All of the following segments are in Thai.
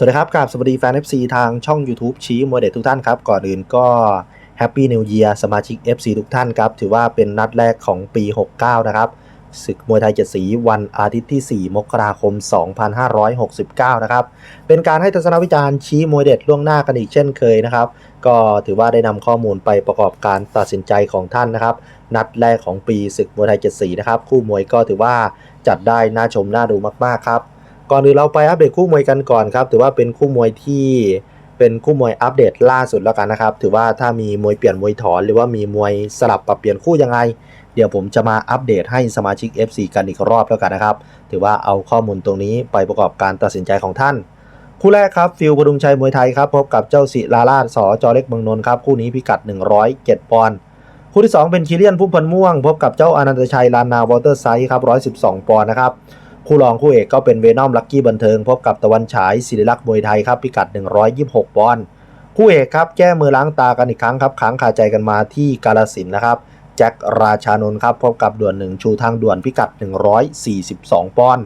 สวัสดีครับกับสวัสดีแฟน FC ทางช่อง YouTube ชี้มวยเด็ดทุกท่านครับ ก่อนอื่นก็แฮปปี้นิว e ย r สมาชิก FC ทุกท่านครับ ถือว่าเป็นนัดแรกของปี 69 นะครับศึกมวยไทยเจ็ดสีวันอาทิตย์ที่ 4 มกราคม 2569 นะครับ เป็นการให้ทัศนวิจารณ์ชี้มวยเด็ดล่วงหน้ากันอีกเช่นเคยนะครับ ก็ถือว่าได้นำข้อมูลไปประกอบการตัดสินใจของท่านนะครับ นัดแรกของปีศึกมวยไทยเจ็ดสีนะครับ คู่มวยก็ถือว่าจัดได้น่าชมน่าดูมากๆครับ ก่อนอื่นเราไปอัปเดตคู่มวยกันก่อนครับ ถือว่าเป็นคู่มวยที่เป็นคู่มวยอัปเดตล่าสุดแล้วกันนะครับ ถือว่าถ้ามีมวยเปลี่ยนมวยถอน หรือว่ามีมวยสลับปรับเปลี่ยนคู่ยังไง เดี๋ยวผมจะมาอัปเดตให้สมาชิก FC กันอีกรอบแล้วกันนะครับ ถือว่าเอาข้อมูลตรงนี้ไปประกอบการตัดสินใจของท่าน คู่แรกครับฟิลพดุงชัยมวยไทยครับพบกับเจ้าศิลาราสอจอเล็กเมืองนนท์ครับคู่นี้พิกัด 107ปอนด์คู่ที่สองเป็นคิเลียนพุ่มพันม่วง พบกับเจ้าอนันตชัยลานนาวอเตอร์ไซส์ครับ112ปอนด์นะครับ คู่รองคู่เอกก็เป็นเวนอมลักกี้บันเทิง พบกับตะวันฉายศิริลักษ์มวยไทยครับพิกัด 126ปอนด์คู่เอกครับแก้มือล้างตากันอีกครั้งครับค้างคาใจกันมาที่กาลสินนะครับแจ็คราชานนท์ครับพบกับด่วนหนึ่งชูทางด่วนพิกัด 142 ปอนด์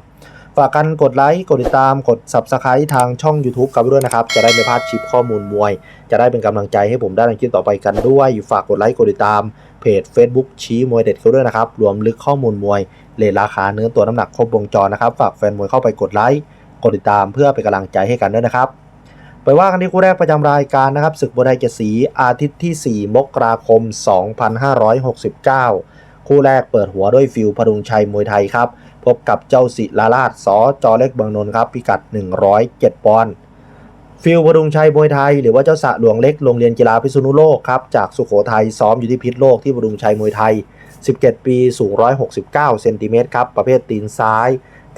ฝากกันกดไลค์กดติดตามกด Subscribe ทางช่อง YouTube กันด้วยนะครับ จะได้ไม่พลาดชิปข้อมูลมวย จะได้เป็นกำลังใจให้ผมได้ในคลิปต่อไปกันด้วย ฝากกดไลค์กดติดตามเพจ Facebook ชี้มวยเด็ดกันด้วยนะครับ รวมลึกข้อมูลมวยเลทราคาเนื้อตัวน้ำหนักครบวงจรนะครับฝากแฟนมวยเข้าไปกดไลค์กดติดตามเพื่อเป็นกำลังใจให้กันด้วยนะครับไปว่ากันที่คู่แรกประจำรายการนะครับศึกบวยไทยเจสีอาทิตย์ที่ 4 มกราคม 2569 คู่แรกเปิดหัวด้วยฟิลพดุงชัยมวยไทยครับ พบกับเจ้าศิลาราชสอจอเล็กบางนนท์ครับ พิกัด 107 ปอนด์ฟิลพดุงชัยมวยไทย หรือว่าเจ้าสะหลวงเล็กโรงเรียนกีฬาพิษณุโลกครับ จากสุโขทัยซ้อมอยู่ที่พิษโลกที่พดุงชัยมวยไทย 17 ปีสูง 169 เซนติเมตรครับ ประเภทตีนซ้าย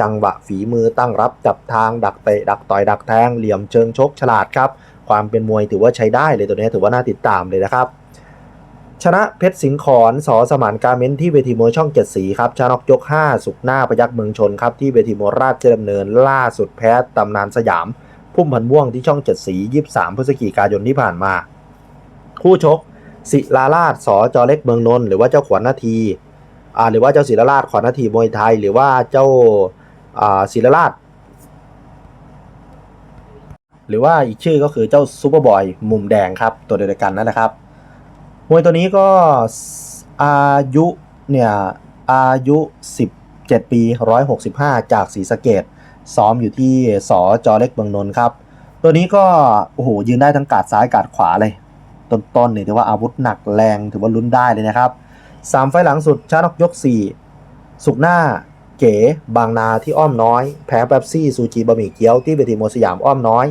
จังหวะฝีมือตั้งรับจับทางดักเตะดักต่อยดักแทงเหลี่ยมเชิงชกฉลาดครับ ความเป็นมวยถือว่าใช้ได้เลยตัวนี้ถือว่าน่าติดตามเลยนะครับ ชนะเพชรสิงห์ขอนสอสมานการเม้นที่เวทีมวยช่องเจ็ดสีครับชนะนอกยก 5 สุกหน้าประยักษ์เมืองชนครับที่เวทีมวยราชดำเนินล่าสุดแพ้ตำนานสยาม พุ่มพันม่วงที่ช่องเจ็ดสี23พฤศจิกายนที่ผ่านมา คู่ชก ศิลาราชสอจอเล็กเมืองนนท์หรือว่าเจ้าขวัญนาทีอ่าหรือว่าเจ้าศิลาราชขวัญนาทีมวยไทย หรือว่าเจ้าอ่าศิลาราชหรือว่าอีกชื่อก็คือเจ้าซูเปอร์บอยมุมแดงครับตัวเดียวกันนั่นแหละครับ มวยตัวนี้ก็อายุเนี่ยอายุ 17 ปี 165 จากศรีสะเกดซ้อมอยู่ที่สอจอเล็กเมืองนนท์ครับ ตัวนี้ก็โอ้โหยืนได้ทั้งกาดซ้ายกาดขวาเลย ต้นๆเนี่ยถือว่าอาวุธหนักแรงถือว่าลุ้นได้เลยนะครับสามไฟล์หลังสุดชนะนกยก 4 สุกหน้าเก๋บางนาที่อ้อมน้อย แพ้แป๊บซี่ซูจีบะหมี่เกี๊ยวที่เวทีโมสยามอ้อมน้อย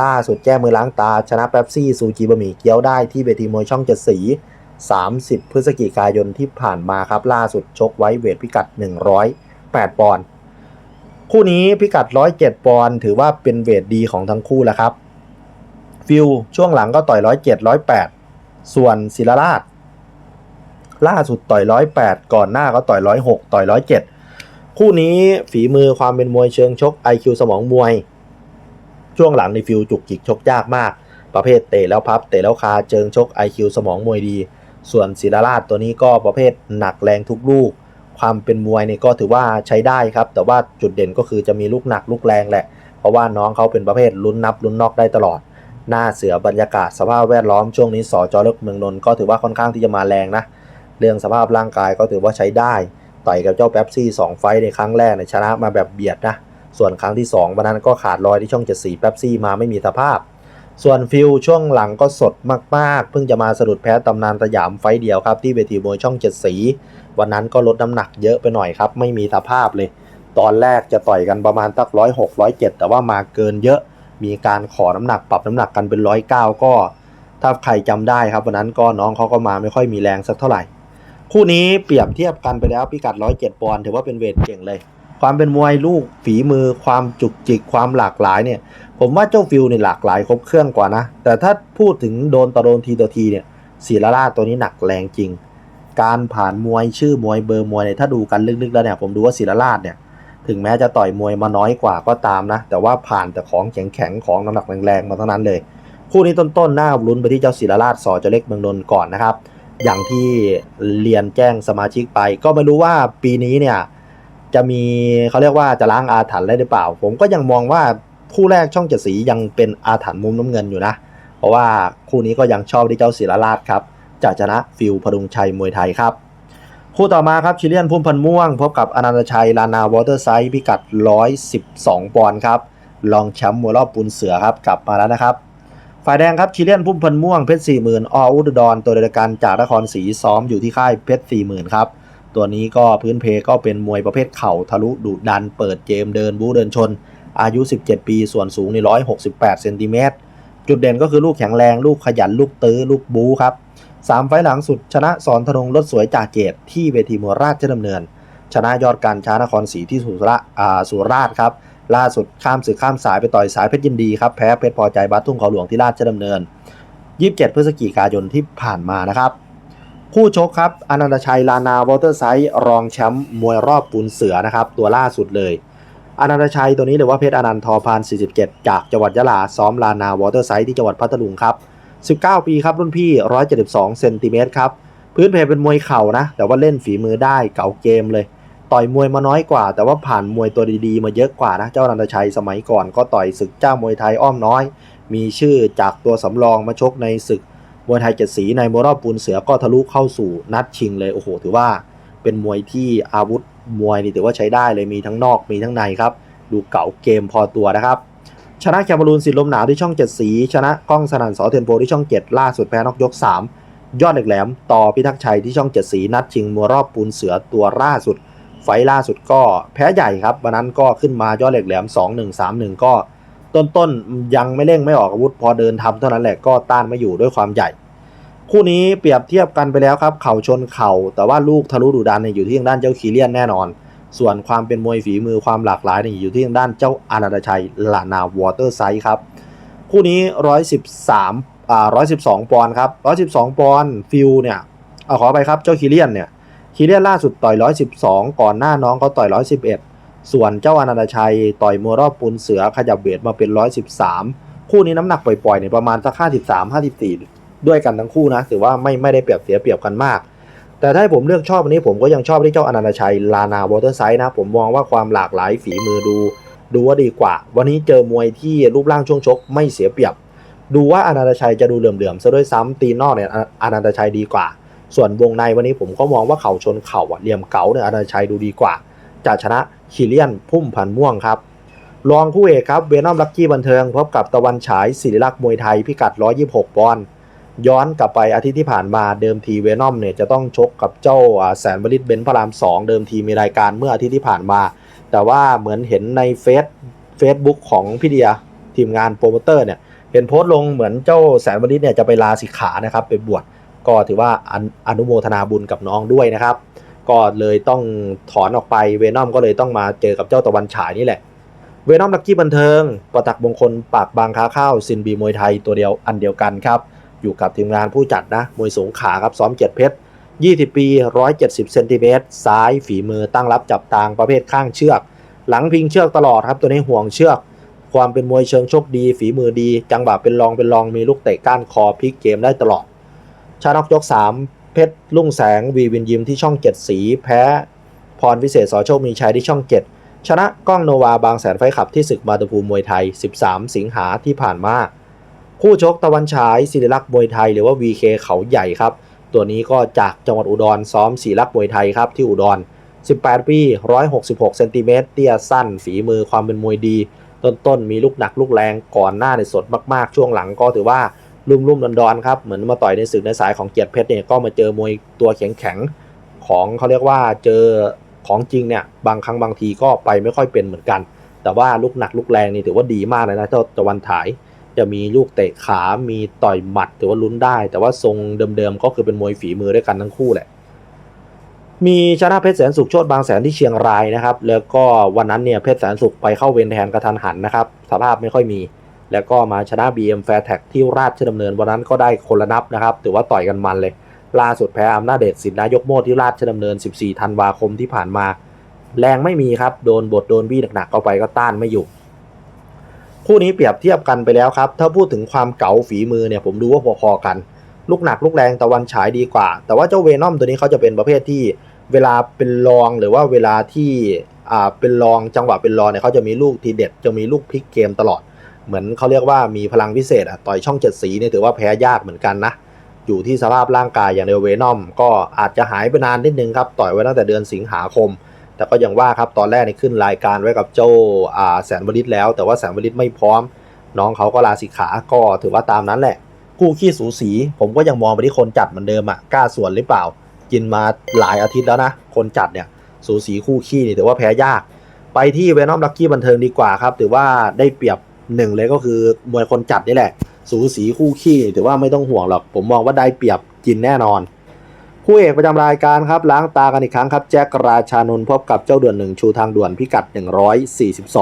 ล่าสุดแก้มือล้างตา ชนะแป๊บซี่ซูจีบะหมี่เกี๊ยวได้ที่เวทีมวยช่องเจ็ดสี 30 พฤศจิกายนที่ผ่านมาครับ ล่าสุดชกไว้เวทพิกัด 108 ปอนด์คู่นี้พิกัด 107 ปอนด์ถือว่าเป็นเวทดีของทั้งคู่แล้วครับ ฟิลช่วงหลังก็ต่อย 107 108 ส่วนศิลาราช ล่าสุดต่อย 108 ก่อนหน้าก็ต่อย 106 ต่อย 107 คู่นี้ฝีมือความเป็นมวยเชิงชก IQ สมองมวย ช่วงหลังในฟิลจุกจิกชกยากมาก ประเภทเตะแล้วพับ เตะแล้วคาเจิงชก IQ สมองมวยดี ส่วนศิลาราชตัวนี้ก็ประเภทหนักแรงทุกลูก ความเป็นมวยเนี่ยก็ถือว่าใช้ได้ครับ แต่ว่าจุดเด่นก็คือจะมีลูกหนักลูกแรงแหละ เพราะว่าน้องเขาเป็นประเภทลุ้นนับลุ้นนอกได้ตลอด หน้าเสือบรรยากาศสภาพแวดล้อมช่วงนี้สอจอเล็กเมืองนนท์ก็ถือว่าค่อนข้างที่จะมาแรงนะ เรื่องสภาพร่างกายก็ถือว่าใช้ได้ ต่อยกับเจ้าแป๊บซี่2ไฟในครั้งแรกเนี่ยชนะมาแบบเบียดนะ ส่วนครั้งที่2วันนั้นก็ขาดลอยที่ช่อง 74แป๊บซี่มาไม่มีสภาพ ส่วนฟิลช่วงหลังก็สดมากๆ เพิ่งจะมาสะดุดแพ้ตำนานสยามไฟเดียวครับที่เวทีมวยช่องเจ็ดสี วันนั้นก็ลดน้ำหนักเยอะไปหน่อยครับไม่มีสภาพเลย ตอนแรกจะต่อยกันประมาณตักร้อยหกร้อยเจ็ดแต่ว่ามาเกินเยอะ มีการขอน้ำหนักปรับน้ำหนักกันเป็นร้อยเก้าก็ ถ้าใครจำได้ครับวันนั้นก็น้องเขาก็มาไม่ค่อยมีแรงสักเท่าไหร่คู่นี้เปรียบเทียบกันไปแล้วพิกัด 107 ปอนด์ถือว่าเป็นเวทเก่งเลย ความเป็นมวยลูกฝีมือ ความจุกจิกความหลากหลายเนี่ย ผมว่าเจ้าฟิลนี่ยหลากหลายครบเครื่องกว่านะ แต่ถ้าพูดถึงโดนต่อโดนทีต่อทีเนี่ยศิลาราชตัวนี้หนักแรงจริง การผ่านมวยชื่อมวยเบอร์มวยเนี่ยถ้าดูกันลึกๆแล้วเนี่ยผมดูว่าศิลาราชเนี่ยถึงแม้จะต่อยมวยมาน้อยกว่าก็ตามนะ แต่ว่าผ่านแต่ของแข็งๆของน้ำหนักแรงๆมาทั้งนั้นเลยคู่นี้ต้นๆหน้าลุ้นไปที่เจ้าศิลาราชสอจะเล็กเมืองนนท์ก่อนนะครับ อย่างที่เรียนแจ้งสมาชิกไป ก็ไม่รู้ว่าปีนี้เนี่ย จะมีเขาเรียกว่าจะล้างอาถรรพ์ได้หรือเปล่า ผมก็ยังมองว่าคู่แรกช่องเจ็ดสียังเป็นอาถรรพ์มุมน้ำเงินอยู่นะ เพราะว่าคู่นี้ก็ยังชอบที่เจ้าศิลาราชครับจะชนะฟิลพดุงชัยมวยไทยครับ คู่ต่อมาครับชิเลียนพุ่มพันม่วง พบกับอนันตชัย ลานาวอเตอร์ไซด์พิกัด 112 ปอนด์ครับรองแชมป์มวยรอบปูนเสือครับกลับมาแล้วนะครับฝ่ายแดงครับชิเลียนพุ่มพันม่วงเพชรสี่หมื่นออุดรตัวเดียกันจากนครศรีซ้อมอยู่ที่ค่ายเพชรสี่หมื่นครับ ตัวนี้ก็พื้นเพก็เป็นมวยประเภทเข่าทะลุดุดันเปิดเกมเดินบู๊เดินชน อายุ 17 ปี ส่วนสูงใน168เซนติเมตรจุดเด่นก็คือลูกแข็งแรง ลูกขยันลูกตื้อ ลูกบู๊ครับสามไฟหลังสุดชนะสอนธนงรถสวยจากเกตที่เวทีมวยราชดำเนิน ชนะยอดการช้านครศรีที่สุระอ่าสุราษฎร์ครับล่าสุดข้ามศึกข้ามสายไปต่อยสายเพชรยินดีครับแพ้เพชรพอใจบัตทุ่งเขาหลวงที่ราชดำเนิน 27 พฤศจิกายนที่ผ่านมานะครับ คู่ชกครับอนันตชัยลานาวอเตอร์ไซด์รองแชมป์มวยรอบปูนเสือนะครับ ตัวล่าสุดเลยอนันตชัยตัวนี้หรือว่าเพชรอนันต์ทอพาน 47 จากจังหวัดยะลา ซ้อมลานาวอเตอร์ไซด์ที่จังหวัดพัทลุงครับ 19 ปีครับรุ่นพี่ 172เซนติเมตรครับ พื้นเพเป็นมวยเข่านะ แต่ว่าเล่นฝีมือได้เก่าเกมเลย ต่อยมวยมาน้อยกว่า แต่ว่าผ่านมวยตัวดีๆ มาเยอะกว่านะ เจ้าอนันตชัยสมัยก่อนก็ต่อยศึกเจ้ามวยไทยอ้อมน้อย มีชื่อจากตัวสำรองมาชกในศึก มวยไทยเจ็ดสีในมวยรอบปูนเสือก็ทะลุเข้าสู่นัดชิงเลยโอ้โห ถือว่าเป็นมวยที่อาวุธมวยนี่ถือว่าใช้ได้เลยมีทั้งนอกมีทั้งในครับ ดูเก่าเกมพอตัวนะครับ ชนะแคมรูนสิทธิ์ลมหนาวที่ช่องเจ็ดสี ชนะกล้องสนั่นสอเทนโพที่ช่องเจ็ดล่าสุดแพ้นอกยก3ยอดเหล็กแหลมต่อพิทักษ์ชัยที่ช่องเจ็ดสีนัดชิงมวยรอบปูนเสือตัวล่าสุด ไฟล์ล่าสุดก็แพ้ใหญ่ครับวันนั้นก็ขึ้นมายอดเหล็กแหลม 2 1 3 1 ก็ ต้นๆยังไม่เร่งไม่ออกอาวุธ พอเดินทำเท่านั้นแหละก็ต้านไม่อยู่ด้วยความใหญ่ คู่นี้เปรียบเทียบกันไปแล้วครับ เข่าชนเข่า แต่ว่าลูกทะลุดุดันเนี่ยอยู่ที่ทางด้านเจ้าคีเลียนแน่นอน ส่วนความเป็นมวยฝีมือความหลากหลายเนี่ยอยู่ที่ทางด้านเจ้าอานันตชัยลานาวอเตอร์ไซด์ครับ คู่นี้ 113อ่า112 ปอนด์ครับ112 ปอนด์ฟิลเนี่ยเอาขอไปครับเจ้าคีเลียนเนี่ยคีเลียนล่าสุดต่อย 112 ก่อนหน้าน้องเขาต่อย 111 ส่วนเจ้าอนันตชัยต่อยมวยรอบปูนเสือขยับเวทมาเป็น 113 คู่นี้น้ำหนักปล่อยๆเนี่ยประมาณสัก53 54 ด้วยกันทั้งคู่นะถือว่าไม่ไม่ได้เปรียบเสียเปรียบกันมาก แต่ถ้าผมเลือกชอบวันนี้ผมก็ยังชอบที่เจ้าอนันตชัยลานาวอเตอร์ไซด์นะผมมองว่าความหลากหลายฝีมือดู ดูว่าดีกว่า วันนี้เจอมวยที่รูปร่างช่วงชก ไม่เสียเปรียบ ดูว่าอนันตชัยจะดูเหลื่อมๆซะด้วยซ้ำตีนอกเนี่ยอนันตชัยดีกว่า ส่วนวงในวันนี้ผมก็มองว่าเข่าชนเข่าเหลี่ยมเก๋าเนี่ยอนันตชัยดูดีกว่าจะชนะ คิเลียนพุ่มพันม่วงครับ รองคู่เอกครับเวนอมลักกี้บันเทิงพบกับตะวันฉายศิริลักษ์มวยไทยพิกัด 126 ปอนด์ย้อนกลับไปอาทิตย์ที่ผ่านมาเดิมทีเวนอมเนี่ยจะต้องชกกับเจ้าแสนบริษเบนพระรามสองเดิมทีมีรายการเมื่ออาทิตย์ที่ผ่านมา แต่ว่าเหมือนเห็นในเฟซเฟซบุ๊กของพี่เดียทีมงานโปรโมเตอร์เนี่ยเห็นโพสต์ลงเหมือนเจ้าแสนบริษเนี่ยจะไปลาสิกขานะครับไปบวชก็ถือว่าอนอนุโมทนาบุญกับน้องด้วยนะครับ ก็เลยต้องถอนออกไปเวนอมก็เลยต้องมาเจอกับเจ้าตะวันฉายนี่แหละ เวนอมลักกี้บันเทิงประตักมงคลปากบางค้าข้าวซินบีมวยไทยตัวเดียวอันเดียวกันครับ อยู่กับทีมงานผู้จัดนะมวยสูงขาครับซ้อมเจ็ดเพชร20 ปี 170 เซนติเมตร ซ้ายฝีมือตั้งรับจับทางประเภทข้างเชือก หลังพิงเชือกตลอดครับ ตัวนี้ห่วงเชือก ความเป็นมวยเชิงโชคดี ฝีมือดี จังหวะเป็นรองเป็นรองมีลูกเตะก้านคอพลิกเกมได้ตลอด ชาน็อกยก 3 เพชรลุ่งแสงวีวินยิมที่ช่อง7สี แพ้พรวิเศษสอโชคมีชัยที่ช่อง7ชนะก้องโนวาบางแสนไฟขับที่ศึกมาตุภูมวยไทย 13 สิงหาที่ผ่านมา คู่ชกตะวันฉายศิริลักษ์มวยไทยหรือว่า VK เขาใหญ่ครับ ตัวนี้ก็จากจังหวัดอุดรซ้อมศิริลักษ์มวยไทยครับที่อุดร 18 ปี 166เซนติเมตรเตี้ยสั้น ฝีมือความเป็นมวยดี ต้นๆ มีลูกหนักลูกแรงก่อนหน้าในสดมากๆ ช่วงหลังก็ถือว่า ลุ่มๆดอนๆครับเหมือนมาต่อยในศึกในสายของเกียรติเพชรเนี่ยก็มาเจอมวยตัวแข็งๆของเขาเรียกว่าเจอของจริงเนี่ยบางครั้งบางทีก็ไปไม่ค่อยเป็นเหมือนกัน แต่ว่าลูกหนักลูกแรงนี่ถือว่าดีมากเลยนะเจ้าตะวันฉาย จะมีลูกเตะขามีต่อยหมัดถือว่าลุ้นได้ แต่ว่าทรงเดิมๆก็คือเป็นมวยฝีมือด้วยกันทั้งคู่แหละมีชนะเพชรแสนสุขโชดบางแสนที่เชียงรายนะครับ แล้วก็วันนั้นเนี่ยเพชรแสนสุขไปเข้าเวรแทนกระทันหันนะครับ สภาพไม่ค่อยมี แล้วก็มาชนะ BM Fair Tag ที่ราชดำเนินวันนั้นก็ได้คนละนับนะครับถือว่าต่อยกันมันเลย ล่าสุดแพ้อำนาจเดชสินนายกโมดที่ราชดำเนิน 14 ธันวาคมที่ผ่านมา แรงไม่มีครับโดนบทโดนบี้หนักๆเข้าไปก็ต้านไม่อยู่ คู่นี้เปรียบเทียบกันไปแล้วครับ ถ้าพูดถึงความเก๋าฝีมือเนี่ยผมดูว่าพอๆกัน ลูกหนักลูกแรงตะวันฉายดีกว่า แต่ว่าเจ้าเวนอมตัวนี้เขาจะเป็นประเภทที่เวลาเป็นรองหรือว่าเวลาที่อ่าเป็นรองจังหวะเป็นรองเนี่ยเขาจะมีลูกทีเด็ดจะมีลูกพลิกเกมตลอด เหมือนเขาเรียกว่ามีพลังพิเศษอะต่อยช่องเจ็ดสีเนี่ยถือว่าแพ้ยากเหมือนกันนะอยู่ที่สภาพร่างกายอย่างเดลเวนอมก็อาจจะหายไปนานนิดนึงครับต่อยไว้ตั้งแต่เดือนสิงหาคม แต่ก็ยังว่าครับตอนแรกนี่ขึ้นรายการไว้กับเจ้าอ่าแสนวลิตแล้ว แต่ว่าแสนวลิตไม่พร้อม น้องเขาก็ลาสิกขาก็ถือว่าตามนั้นแหละคู่ขี้สูสี ผมก็ยังมองไปที่คนจัดเหมือนเดิมอะกล้าส่วนหรือเปล่า กินมาหลายอาทิตย์แล้วนะ คนจัดเนี่ยสูสีคู่ขี้นี่ถือว่าแพ้ยาก ไปที่เวนอมลักกี้บันเทิงดีกว่าครับถือว่าได้เปรียบ หนึ่งเลยก็คือมวยคนจัดนี่แหละ สูสีคู่ขี้ถือว่าไม่ต้องห่วงหรอก ผมมองว่าได้เปรียบกินแน่นอนคู่เอกประจำรายการครับล้างตากันอีกครั้งครับ แจ็คราชานนท์พบกับเจ้าด่วนหนึ่งชูทางด่วนพิกัด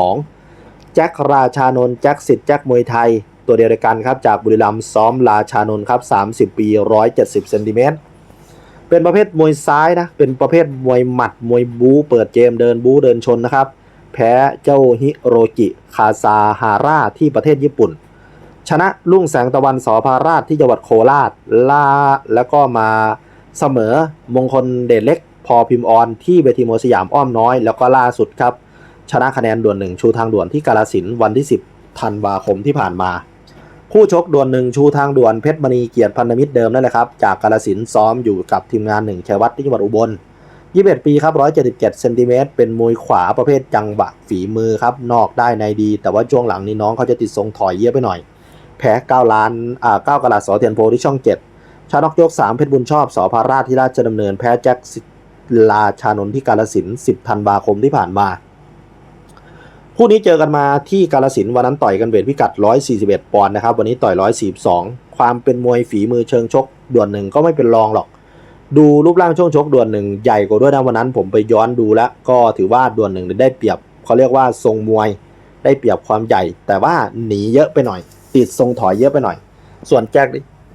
142 แจ็คราชานนท์แจ็คสิทธิ์แจ็คมวยไทย ตัวเดียวกันครับจากบุรีรัมย์ซ้อมราชานนท์ครับ 30 ปี 170เซนติเมตรเป็นประเภทมวยซ้ายนะเป็นประเภทมวยหมัดมวยบู๊เปิดเกมเดินบู๊เดินชนนะครับ แพ้เจ้าฮิโรกิคาซาฮาร่าที่ประเทศญี่ปุ่น ชนะลุ่งแสงตะวันสอพาราชที่จังหวัดโคราชลาแล้วก็มาเสมอมงคลเดชเล็ก พอพิมพ์ออนที่เวทีมวยสยามอ้อมน้อย แล้วก็ล่าสุดครับ ชนะคะแนนด่วนหนึ่งชูทางด่วนที่กาลสินวันที่ 10ธันวาคมที่ผ่านมาคู่ชกด่วนหนึ่งชูทางด่วนเพชรมณีเกียรติพันธมิตรเดิมนั่นแหละครับ จากกาลสินซ้อมอยู่กับทีมงานหนึ่งชัยวัฒน์ที่จังหวัดอุบล 21 ปีครับ 177 เซนติเมตร เป็นมวยขวาประเภทจังหวะฝีมือครับ นอกได้ในดี แต่ว่าช่วงหลังนี้น้องเขาจะติดทรงถอยเยอะไปหน่อย แพ้ 9 ล้าน อ่า 9กะลาสอเทียนโพที่ช่อง 7 ชาดอกยก 3 เพชรบุญชอบ สอพาราชที่ราชดำเนิน แพ้แจ็คสิลาชานนที่กาลสิน 10 ธันวาคมที่ผ่านมา คู่นี้เจอกันมาที่กาลสินวันนั้นต่อยกันเวทพิกัด 141 ปอนด์นะครับ วันนี้ต่อย 142 ความเป็นมวยฝีมือเชิงชกด่วนหนึ่งก็ไม่เป็นรองหรอก ดูรูปร่างช่วงชกด่วนหนึ่งใหญ่กว่าด้วยนะวันนั้นผมไปย้อนดูแล้วก็ถือว่าด่วนหนึ่งได้เปรียบเขาเรียกว่าทรงมวย ได้เปรียบความใหญ่ แต่ว่าหนีเยอะไปหน่อย ติดทรงถอยเยอะไปหน่อย ส่วนแจ็ค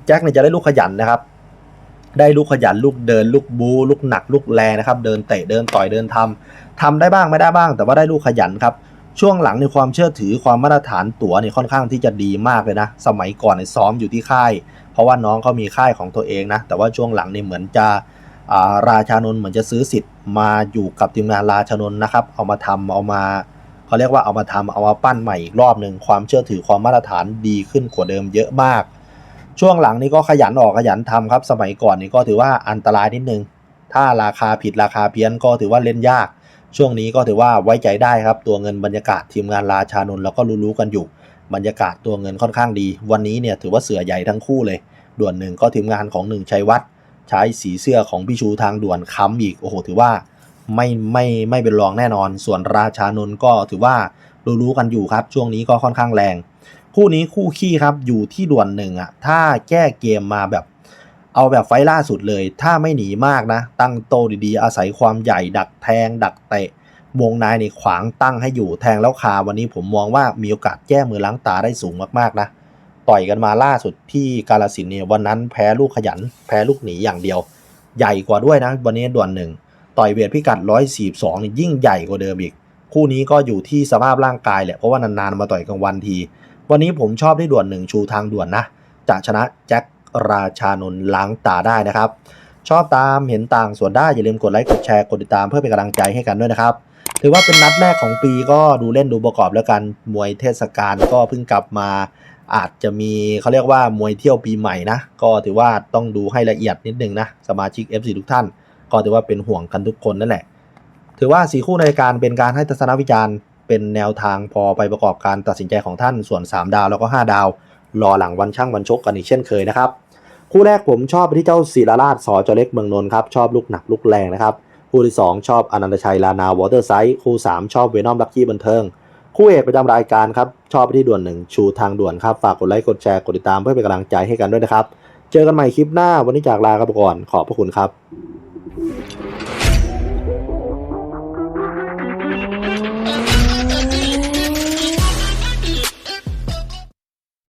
แจ็คเนี่ยจะได้ลูกขยันนะครับ ได้ลูกขยันลูกเดิน ลูกบูลูกหนักลูกแรงนะครับ เดินเตะเดินต่อยเดินทำทำได้บ้างไม่ได้บ้าง แต่ว่าได้ลูกขยันครับช่วงหลังในความเชื่อถือความมาตรฐานตั๋วเนี่ยค่อนข้างที่จะดีมากเลยนะ สมัยก่อนเนี่ยซ้อมอยู่ที่ค่าย เพราะว่าน้องเขามีค่ายของตัวเองนะ แต่ว่าช่วงหลังนี่เหมือนจะาราชานนท์เหมือนจะซื้อสิทธิ์มาอยู่กับทีมงานราชานนท์นะครับ เอามาทำเอามาเขาเรียกว่าเอามาทำเอามาปั้นใหม่อีกรอบหนึ่งความเชื่อถือความมาตรฐานดีขึ้นกว่าเดิมเยอะมาก ช่วงหลังนี้ก็ขยันออกขยันทำครับ สมัยก่อนนี่ก็ถือว่าอันตรายนิดนึง ถ้าราคาผิดราคาเพี้ยนก็ถือว่าเล่นยาก ช่วงนี้ก็ถือว่าไว้ใจได้ครับตัวเงินบรรยากาศทีมงานราชานนท์เราก็รู้ๆกันอยู่ บรรยากาศตัวเงินค่อนข้างดี วันนี้เนี่ยถือว่าเสือใหญ่ทั้งคู่เลย ด่วนหนึ่งก็ทีมงานของหนึ่งชัยวัฒน์ใช้สีเสื้อของพี่ชูทางด่วนค้ำอีกโอ้โห ถือว่าไม่ไม่ไม่เป็นรองแน่นอน ส่วนราชานนท์ก็ถือว่ารู้ๆกันอยู่ครับ ช่วงนี้ก็ค่อนข้างแรง คู่นี้คู่ขี้ครับอยู่ที่ด่วนหนึ่งอะถ้าแก้เกมมาแบบ เอาแบบไฟล่าสุดเลย ถ้าไม่หนีมากนะ ตั้งโตดีๆ อาศัยความใหญ่ดักแทง ดักเตะ วงในในขวางตั้งให้อยู่แทงแล้วคาวันนี้ผมมองว่ามีโอกาสแก้มือล้างตาได้สูงมากๆนะต่อยกันมาล่าสุดที่กาลสินเนี่ยวันนั้นแพ้ลูกขยัน แพ้ลูกหนีอย่างเดียว ใหญ่กว่าด้วยนะ วันนี้ด่วนหนึ่งต่อยเวทพิกัด 142นี่ยิ่งใหญ่กว่าเดิมอีก คู่นี้ก็อยู่ที่สภาพร่างกายแหละเพราะว่านานๆมาต่อยกลางวันที วันนี้ผมชอบที่ด่วนหนึ่งชูทางด่วนนะจะชนะแจ็คราชานนล้างตาได้นะครับ ชอบตามเห็นต่างส่วนได้อย่าลืมกดไลค์กดแชร์กดติดตามเพื่อเป็นกำลังใจให้กันด้วยนะครับถือว่าเป็นนัดแรกของปีก็ดูเล่นดูประกอบแล้วกันมวยเทศกาลก็เพิ่งกลับมาอาจจะมีเขาเรียกว่ามวยเที่ยวปีใหม่นะ ก็ถือว่าต้องดูให้ละเอียดนิดนึงนะ สมาชิก FC ทุกท่าน ก็ถือว่าเป็นห่วงกันทุกคนนั่นแหละ ถือว่าสีคู่ในการเป็นการให้ทัศนวิจารณ์ เป็นแนวทางพอไปประกอบการตัดสินใจของท่านส่วน 3 ดาวแล้วก็ 5 ดาว รอหลังวันช่างวันชกกันอีกเช่นเคยนะครับ คู่แรกผมชอบไปที่เจ้าศิลาราชสอจอเล็กเมืองนนท์ครับชอบลูกหนักลูกแรงนะครับคู่ที่ 2 ชอบอนันตชัยลานาวอเตอร์ไซส์คู่ 3 ชอบเวนอมลักกี้บันเทิง คู่เอกประจำรายการครับชอบไปที่ด่วนหนึ่งชูทางด่วนครับฝากกดไลค์กดแชร์กดติดตามเพื่อเป็นกำลังใจให้กันด้วยนะครับ เจอกันใหม่คลิปหน้าวันนี้จากลาครับก่อนขอบพระคุณครับ